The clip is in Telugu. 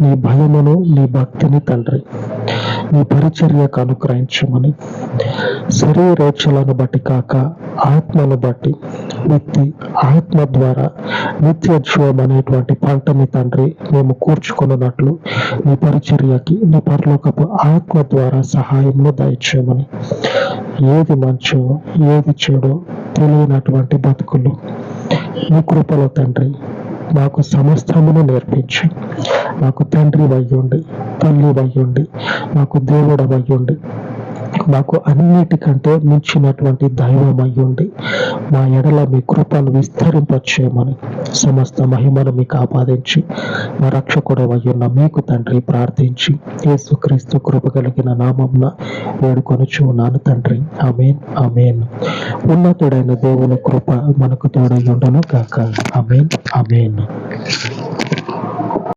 నీ భయమును నీ భక్తిని తండ్రి. నీ పరిచర్యకు అనుగ్రహించమని శరీరోక్షలను బట్టి కాక ఆత్మను బట్టి వ్యక్తి ఆత్మ ద్వారా నిత్య జీవం అనేటువంటి పంటని తండ్రి మేము కూర్చుకున్నట్లు నీ పరిచర్యకి నీ పరలోకపు ఆత్మ ద్వారా సహాయంలో దయచేయమని. ఏది మంచో ఏది చెడో తెలియనటువంటి బతుకులు నీ కృపలో తండ్రి. మాకు సమస్తమును నేర్పించి మాకు తండ్రి వయ్యుండి తల్లి వయ్యుండి మాకు దేవుడు వయ్యుండి మాకు అన్నిటికంటే మించినటువంటి దైవం అయ్యుండి మా ఎడల మీ కృపను విస్తరింపచేయమని సమస్త మహిమను మీకు ఆపాదించి మా రక్షకుడు అయ్యున్న మీకు తండ్రి ప్రార్థించి యేసుక్రీస్తు కృప కలిగిన నామంన వేడుకొనుచు ఉన్నాను తండ్రి. Amen amen. ఉన్నతుడైన దేవుని కృప మనకు తోడై ఉండను కాక ఆమెన్. ఆమెన్